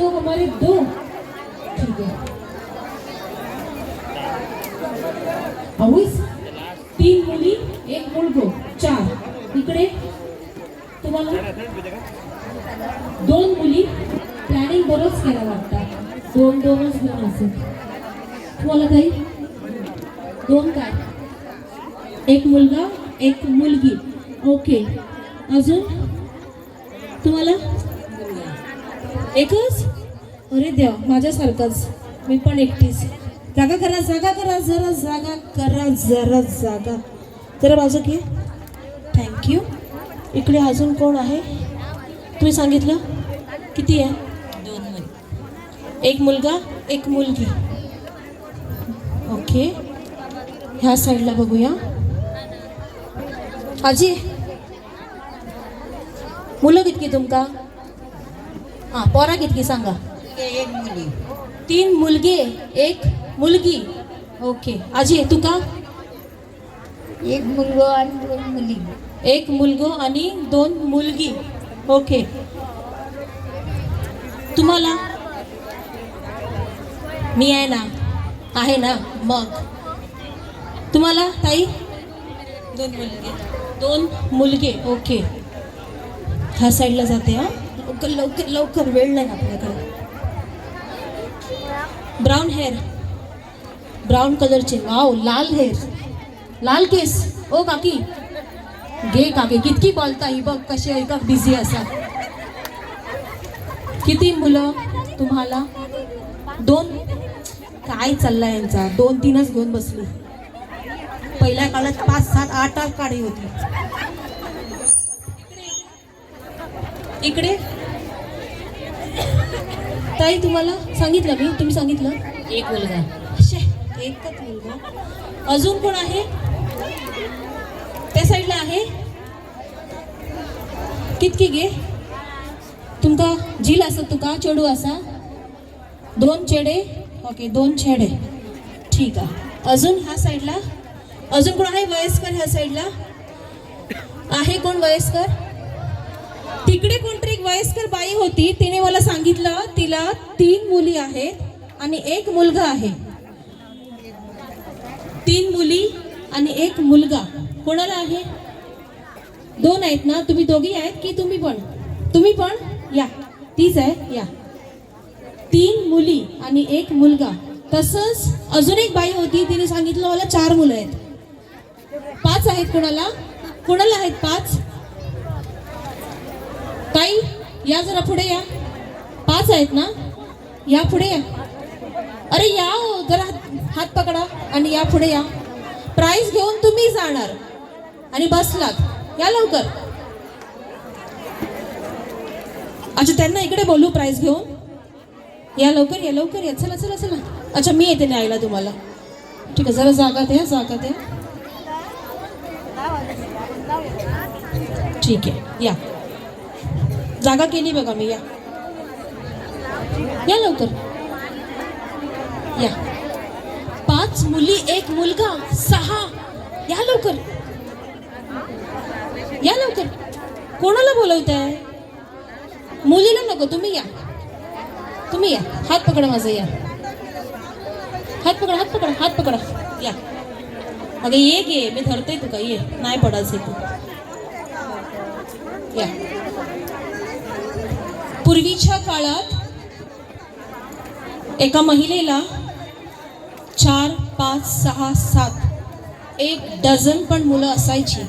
तो हमारे दो ठीक है तीन मुली एक मुलगो चार। इकडे तुम्हाला दोन मुली प्लॅनिंग बरंच केलं वाटतात दोन दोनच घेऊन असेल. तुम्हाला काही? दोन काय? एक मुलगा एक मुलगी. ओके अजून तुम्हाला एकच? अरे देवा माझ्यासारखंच. मी पण एकटीच. जागा करा जागा करा जरा जागा करा जरा जागा. जरा बाजू घे. थँक्यू इकडे अजून कोण आहे? तुम्ही सांगितलं? किती आहे? दोन मुली. एक मुलगा एक मुलगी. ओके ह्या साईडला बघूया. आजी. मुलं कितकी तुमका? हां पोरा कितकी सांगा? एक मुली तीन मुलगे एक मुलगी. ओके. आजी तुका एक मुलगो आणि दोन मुली. एक मुलगो आणि दोन मुलगी. ओके. तुम्हाला? मी आहे ना? आहे ना? मग. तुम्हाला ताई? दोन मुलगे. दोन मुलगे. ओके. ह्या साईडला जाते हा? लवकर लवकर लवकर वेळ नाही आपल्याकडे. ब्राऊन हेअर ब्राऊन कलरचे वाव लाल हेअर लाल केस. ओ काकी. घे काकी. कितकी बोलता ही बघ कशी आहे का बिझी असा. किती मुलं तुम्हाला? दोन? काय चाललाय यांचा? दोन तीनच घेऊन बसली. पहिल्या काळात पाच सात आठ आठ काढी होती. इकडे. ताई तुम्हाला सांगितलं मी. तुम्ही सांगितलं? एक मुलगा. शे एकच मुलगा. अजून कोण आहे? त्या साईडला आहे? कितकी गे? तुमका झील असा तुका चेडू असा? दोन चेडे? ओके दोन छेडे ठीक आहे. अजून ह्या साईडला अजून कोण आहे वयस्कर ह्या साईडला आहे कोण वयस्कर? तिकडे कोणतरी एक वयस्कर बाई होती. तिने मला सांगितलं तिला तीन मुली आहेत आणि एक मुलगा आहे. तीन मुली आणि एक मुलगा. कोणाला आहे? दोन आहेत ना? तुम्ही दोघी आहेत की तुम्ही पण? तुम्ही पण? या. तीच आहे? या. तीन मुली आणि एक मुलगा. तसंच अजून एक बाई होती. तिने सांगितलं मला चार मुलं आहेत. पाच आहेत कोणाला? कोणाला आहेत पाच? ताई या जरा पुढे या. पाच आहेत ना? या पुढे या. अरे या हो, जरा हात- हात पकडा आणि या पुढे या. प्राईज घेऊन तुम्ही जाणार. आणि बसलात या लवकर. अच्छा त्यांना इकडे बोलू प्राईज घेऊन. या लवकर या लवकर या. चला चला चला. अच्छा मी येते न्यायला तुम्हाला. ठीक आहे जरा जागा द्या जागा द्या. ठीक आहे या. जागा केली बघा मी या. या लवकर. या. पाच मुली एक मुलगा सहा. या लवकर. या लवकर. कोणाला बोलवत आहे मुलीला नको तुम्ही या. तुम्ही या. हात पकडा माझा या. हात पकडा हात पकडा हात पकडा. या. अगं ये गे मी धरते तुका ये नाही पडायचं तू या. पूर्वीच्या काळात एका महिलेला चार पाच सहा सात एक डझन पण मुलं असायची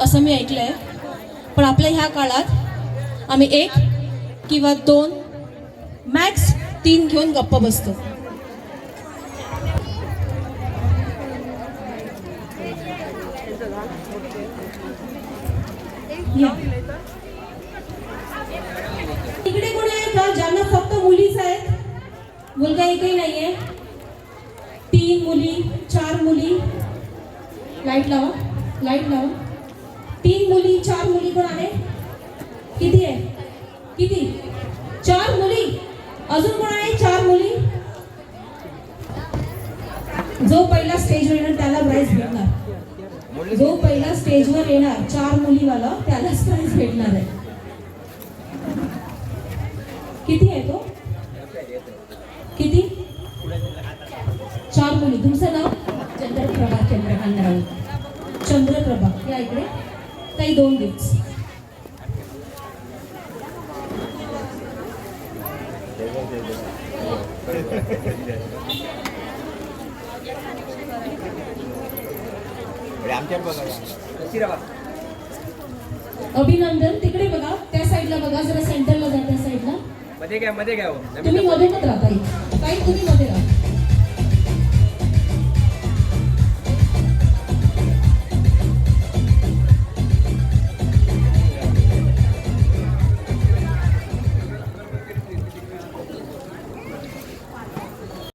असं मी ऐकलं आहे पण आपल्या ह्या काळात आम्ही एक किंवा दोन मॅक्स तीन घेऊन गप्प बसतो या. का ज्यांना फक्त मुलीच आहेत मुलगा एकही नाहीये. तीन मुली चार मुली. लाइट लावा लाइट लावा. तीन मुली चार मुली कोण आहे? किती आहे? किती? चार मुली. अजून कोण आहे? चार मुली? जो पहिला स्टेजवर येणार त्याला प्राईज भेटणार. जो पहिला स्टेजवर येणार चार मुलीवाला त्यालाच प्राइज भेटणार आहे. किती आहे तो? किती? चार मुली. तुमचं नाव? चंद्रप्रभा चंद्रकांत राऊत. चंद्रप्रभा. या इकडे. काही दोन बघा. अभिनंदन. तिकडे बघा त्या साईडला बघा जरा सेंटरला जा त्या साईडला मध्ये घ्या मध्ये घ्या हो. तुम्ही मध्ये राहता तुम्ही मध्ये राहा.